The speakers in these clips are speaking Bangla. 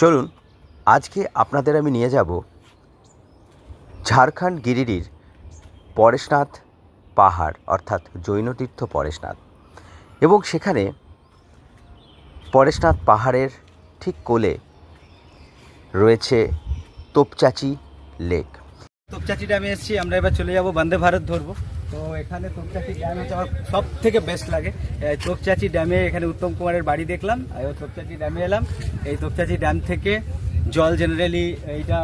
চলুন, আজকে আপনাদের আমি নিয়ে যাব ঝাড়খণ্ড গিরিডির পরেশনাথ পাহাড়, অর্থাৎ জৈনতীর্থ পরেশনাথ। এবং সেখানে পরেশনাথ পাহাড়ের ঠিক কোলে রয়েছে তোপচাচি লেক। তোপচাচিটা আমি এসেছি, আমরা এবার চলে যাব বন্দে ভারত ধরবো। তো এখানে তোপচাচি ড্যাম হচ্ছে আমার সব থেকে বেস্ট লাগে তোপচাচি ড্যামে এখানে উত্তম কুমারের বাড়ি দেখলাম এবার তোপচাচি ড্যামে এলাম। এই তোপচাচি ড্যাম থেকে জল জেনারেলি এইটা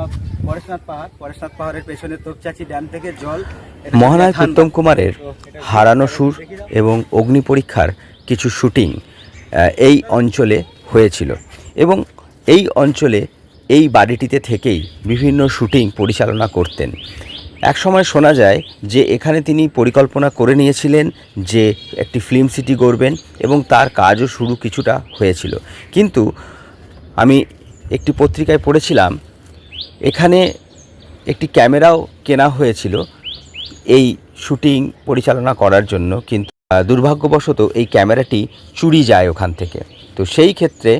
পরেশনাথ পাহাড় পরেশনাথ পাহাড়ের পেছনে তোপচাচি ড্যাম থেকে জল মহানায়ক উত্তম কুমারের হারানো সুর এবং অগ্নি পরীক্ষার কিছু শুটিং এই অঞ্চলে হয়েছিল। এবং এই অঞ্চলে এই বাড়িটিতে থেকেই বিভিন্ন শুটিং পরিচালনা করতেন। একসময় শোনা যায় যে এখানে তিনি পরিকল্পনা করে নিয়েছিলেন যে একটি ফিল্ম সিটি গড়বেন এবং তার কাজও শুরু কিছুটা হয়েছিল। কিন্তু আমি একটি পত্রিকায় পড়েছিলাম, এখানে একটি ক্যামেরাও কেনা হয়েছিল এই শুটিং পরিচালনা করার জন্য, কিন্তু দুর্ভাগ্যবশত এই ক্যামেরাটি চুরি যায় ওখান থেকে। তো সেই ক্ষেত্রে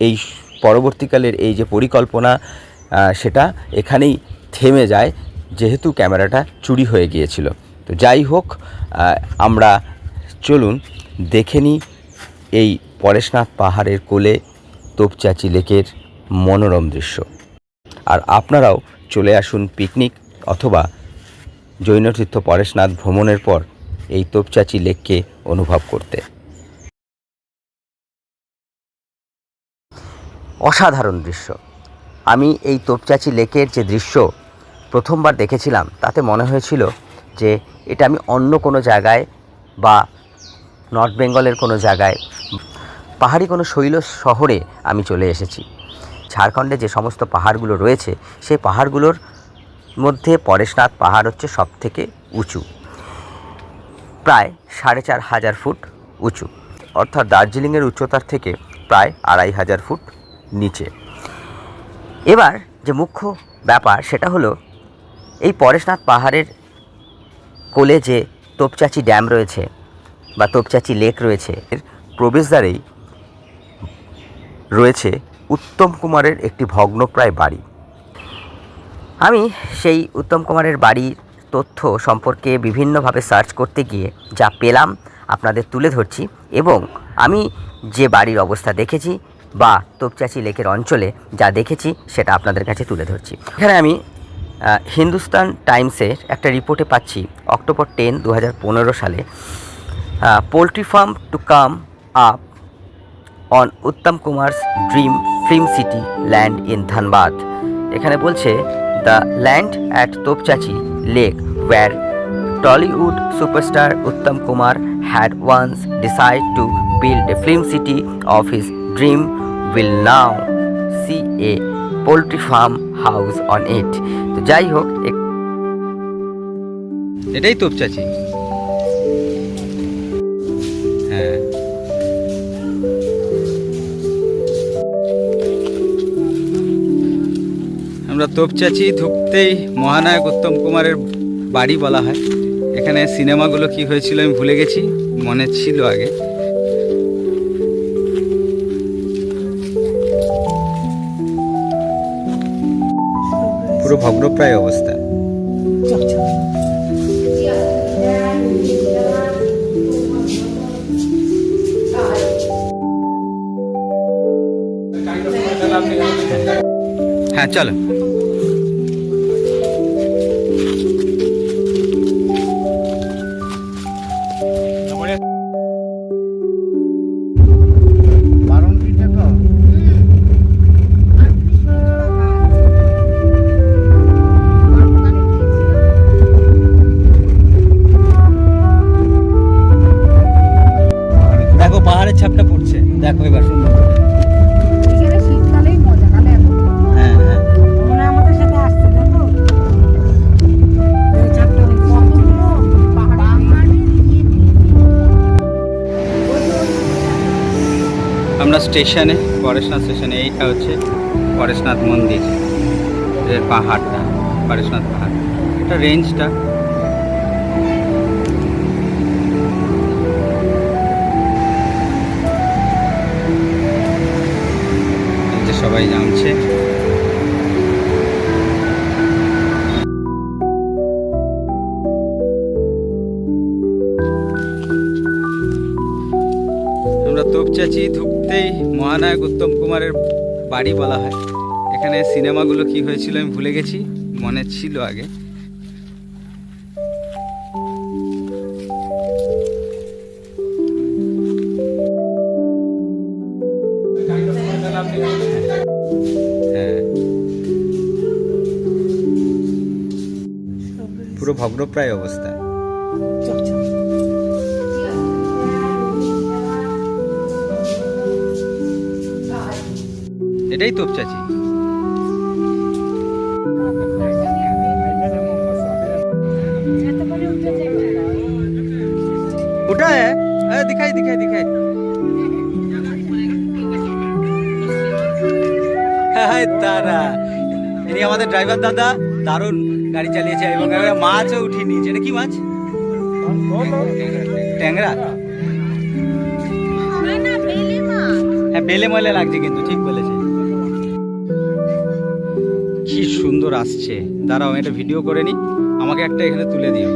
এই পরবর্তীকালের এই যে পরিকল্পনা সেটা এখানেই থেমে যায়। যেহেতু ক্যামেরাটা চুরি হয়ে গিয়েছিল। তো যাই হোক আমরা চলুন, দেখে নিই এই পরেশনাথ পাহাড়ের কোলে তোপচাচি লেকের মনোরম দৃশ্য। আর আপনারাও চলে আসুন পিকনিক অথবা জৈনতীর্থ পরেশনাথ ভ্রমণের পর এই তোপচাচি লেককে অনুভব করতে। অসাধারণ দৃশ্য। আমি এই তোপচাচি লেকের যে দৃশ্য প্রথমবার দেখেছিলাম, তাতে মনে হয়েছিল যে এটা আমি অন্য কোনো জায়গায় বা নর্থ বেঙ্গলের কোনো জায়গায় পাহাড়ি কোনো শৈল শহরে আমি চলে এসেছি। ঝাড়খণ্ডে যে সমস্ত পাহাড়গুলো রয়েছে, সেই পাহাড়গুলোর মধ্যে পরেশনাথ পাহাড় হচ্ছে সব থেকে উঁচু। প্রায় সাড়ে চার হাজার ফুট উঁচু। অর্থাৎ দার্জিলিংয়ের উচ্চতার থেকে প্রায় আড়াই হাজার ফুট নিচে। এবার যে মুখ্য ব্যাপার, সেটা হলো এই পরেশনাথ পাহাড়ের কোলে যে তোপচাচি ড্যাম রয়েছে বা তোপচাচি লেক রয়েছে, এর প্রবেশদ্বারেই রয়েছে উত্তম কুমারের একটি ভগ্নপ্রায় বাড়ি। আমি সেই উত্তম কুমারের বাড়ির তথ্য সম্পর্কে বিভিন্নভাবে সার্চ করতে গিয়ে যা পেলাম আপনাদের তুলে ধরছি এবং আমি যে বাড়ির অবস্থা দেখেছি বা তোপচাচি লেকের অঞ্চলে যা দেখেছি সেটা আপনাদের কাছে তুলে ধরছি। এখানে আমি হিন্দুস্তান টাইমসের একটা রিপোর্টে পাচ্ছি, অক্টোবর টেন দু পনেরো সালে। Poultry farm to come up on Uttam Kumar's dream film city land in Dhanbad. এখানে বলছে, the land at Topchanchi lake where Tollywood superstar Uttam Kumar had once decided to build a film city of his dream will now, see a poultry farm house on it. তো যাই হোক এটাই তোপচাচি হ্যাঁ। আমরা তোপচাচি ঢুকতেই মহানায়ক উত্তম কুমারের বাড়ি বলা হয়। এখানে সিনেমাগুলো কি হয়েছিল আমি ভুলে গেছি, মনে ছিল আগে। পুরো ভগ্নপ্রায় অবস্থা। হ্যাঁ চলো। স্টেশনে, পরেশনাথ স্টেশনে, এইটা হচ্ছে পরেশনাথ মন্দির, এর পাহাড়টা, পরেশনাথ পাহাড়। এটা রেঞ্জটা সবাই যে জানে তোপচাচি ঢুকতেই মহানায়ক উত্তম কুমারের বাড়ি বলা হয়। এখানে সিনেমাগুলো কি হয়েছিল আমি ভুলে গেছি, মনে ছিল আগে। হ্যাঁ। পুরো ভগ্নপ্রায় অবস্থা। এটাই তোপচাচি उठा है अरे दिखाई दिखाई दिखाई হায় তারা ইনি আমাদের ড্রাইভার দাদা দারুণ গাড়ি চালিয়েছে এবং একটা মাছও উঠিয়ে নিয়েছে এটা কি মাছ ট্যাংরা হ্যাঁ বেলে ময়লা লাগছে কিন্তু ঠিক বলেছে সুন্দর আসছে। দাঁড়াও এটা ভিডিও করে নি আমাকে একটা এখানে তুলে দিও।